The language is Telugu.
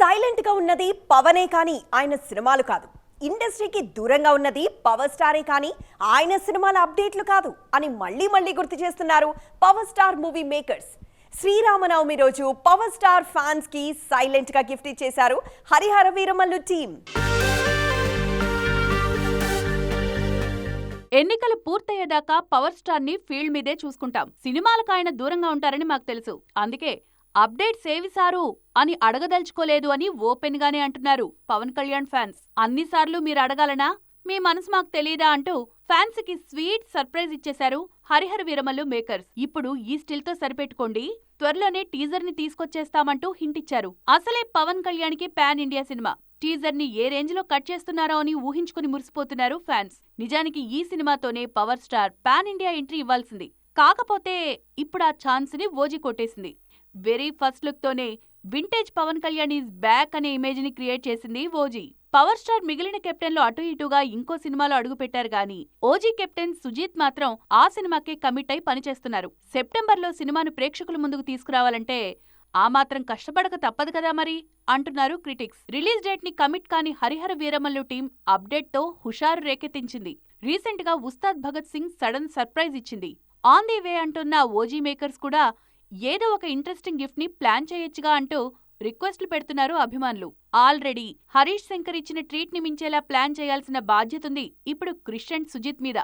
సైలెంట్గా ఉన్నది పవనే కానీ ఆయన సినిమాలు కాదు. ఇండస్ట్రీకి దూరంగా ఉన్నది పవర్ స్టారే కానీ ఆయన సినిమాల అప్డేట్లు కాదు అని మళ్ళీ మళ్ళీ గుర్తు చేస్తున్నారు power star movie makers. Sri Rama Navami రోజు పవర్ స్టార్ ఫ్యాన్స్కి సైలెంట్గా గిఫ్ట్ ఇచ్చేశారు హరిహర వీరమల్లు టీం ఎన్నికలు పూర్తయ్యేదాకా పవర్ స్టార్ని ఫీల్డ్ మీదే చూసుకుంటాం. సినిమాలకు ఆయన దూరంగా ఉంటారని మాకు తెలుసు. అందుకే అప్డేట్స్ ఏవిసారు అని అడగదలుచుకోలేదు అని ఓపెన్ గానే అంటున్నారు పవన్ కళ్యాణ్ ఫ్యాన్స్. అన్నిసార్లు మీరు అడగాలనా? మీ మనసు మాకు తెలియదా అంటూ ఫ్యాన్స్కి స్వీట్ సర్ప్రైజ్ ఇచ్చేశారు హరిహర వీరమల్లు మేకర్స్. ఇప్పుడు ఈ స్టిల్తో సరిపెట్టుకోండి. త్వరలోనే టీజర్ని తీసుకొచ్చేస్తామంటూ హింటిచ్చారు అసలే పవన్ కళ్యాణ్కి పాన్ ఇండియా సినిమా. టీజర్ని ఏ రేంజ్లో కట్ చేస్తున్నారో అని ఊహించుకుని మురిసిపోతున్నారు ఫ్యాన్స్. నిజానికి ఈ సినిమాతోనే power star pan India entry ఇవ్వాల్సింది. కాకపోతే ఇప్పుడు ఆ ఛాన్స్ని ఓజీ కొట్టేసింది. వెరీ ఫస్ట్ లుక్ తోనే vintage Pawan Kalyan is back అనే ఇమేజ్ని క్రియేట్ చేసింది ఓజీ. పవర్ స్టార్ మిగిలిన కెప్టెన్లు అటు ఇటుగా ఇంకో సినిమాలో అడుగుపెట్టారు గాని ఓజీ కెప్టెన్ సుజీత్ మాత్రం ఆ సినిమాకే కమిట్ అయి పనిచేస్తున్నారు సెప్టెంబర్లో సినిమాను ప్రేక్షకుల ముందుకు తీసుకురావాలంటే ఆ మాత్రం కష్టపడక తప్పదు కదా మరి అంటున్నారు క్రిటిక్స్. రిలీజ్ డేట్ని కమిట్ కాని హరిహర వీరమల్లు టీం అప్డేట్తో హుషారు రేకెత్తించింది. రీసెంట్గా ఉస్తాద్ భగత్ సింగ్ సడన్ సర్ప్రైజ్ ఇచ్చింది. ఆన్ ది వే అంటున్న ఓజీ మేకర్స్ కూడా ఏదో ఒక ఇంట్రెస్టింగ్ గిఫ్ట్ని ప్లాన్ చేయొచ్చుగా అంటూ రిక్వెస్ట్లు పెడుతున్నారు అభిమానులు. ఆల్రెడీ హరీష్ శంకర్ ఇచ్చిన ట్రీట్ని మించేలా ప్లాన్ చేయాల్సిన బాధ్యతుంది ఇప్పుడు క్రిష్ అండ్ సుజిత్ మీద.